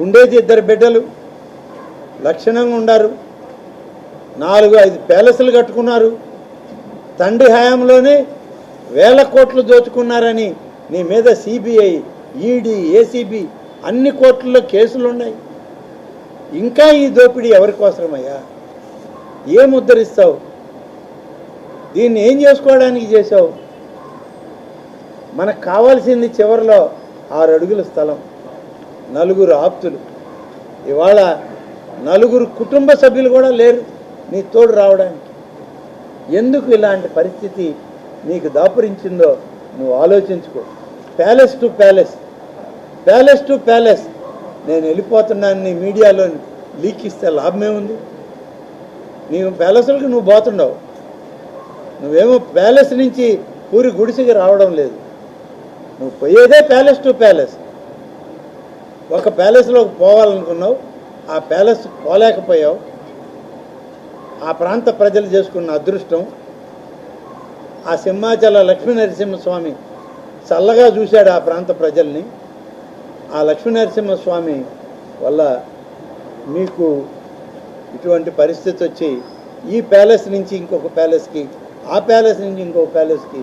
ఉండేది ఇద్దరు బిడ్డలు. లక్షణంగా ఉండారు. నాలుగు ఐదు ప్యాలెస్లు కట్టుకున్నారు. తండ్రి హయాంలోనే వేల కోట్లు దోచుకున్నారని నీ మీద సిబిఐ ఈడీ ఏసీబీ అన్ని కోర్టుల్లో కేసులు ఉన్నాయి. ఇంకా ఈ దోపిడీ ఎవరి కోసమయ్యా? ఏం ఉద్ధరిస్తావు? దీన్ని ఏం చేసుకోవడానికి చేసావు మనకు కావాల్సింది చివరిలో ఆరు అడుగుల స్థలం. నలుగురు ఆప్తులు. ఇవాళ నలుగురు కుటుంబ సభ్యులు కూడా లేరు నీ తోడు రావడానికి. ఎందుకు ఇలాంటి పరిస్థితి నీకు దాపురించిందో నువ్వు ఆలోచించుకో. Palace to palace. Palace to palace. నేను వెళ్ళిపోతున్నాను నీ మీడియాలో లీక్ ఇస్తే లాభమే ఉంది. నీవు ప్యాలెస్లకు నువ్వు పోతుండవు నువ్వేమో ప్యాలెస్ నుంచి పూరి గుడిసెకి రావడం లేదు. నువ్వు పోయేదే ప్యాలెస్ టు ప్యాలెస్. ఒక ప్యాలెస్లోకి పోవాలనుకున్నావు ఆ ప్యాలెస్ పోలేకపోయావు. ఆ ప్రాంత ప్రజలు చేసుకున్న అదృష్టం ఆ సింహాచల లక్ష్మీ నరసింహస్వామి చల్లగా చూశాడు ఆ ప్రాంత ప్రజల్ని. ఆ లక్ష్మీ నరసింహస్వామి వల్ల మీకు ఇటువంటి పరిస్థితి వచ్చి ఈ ప్యాలెస్ నుంచి ఇంకొక ప్యాలెస్కి ఆ ప్యాలెస్ నుంచి ఇంకొక ప్యాలెస్కి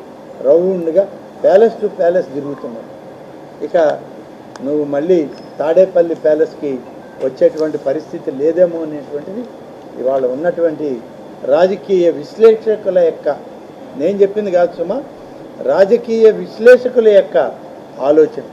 రౌండ్గా ప్యాలెస్ టు ప్యాలెస్ తిరుగుతున్నావు. ఇక నువ్వు మళ్ళీ తాడేపల్లి ప్యాలెస్కి వచ్చేటువంటి పరిస్థితి లేదేమో అనేటువంటిది ఇవాళ ఉన్నటువంటి రాజకీయ విశ్లేషకుల యొక్క నేను చెప్పింది కాదు సుమా రాజకీయ విశ్లేషకుల యొక్క ఆలోచన.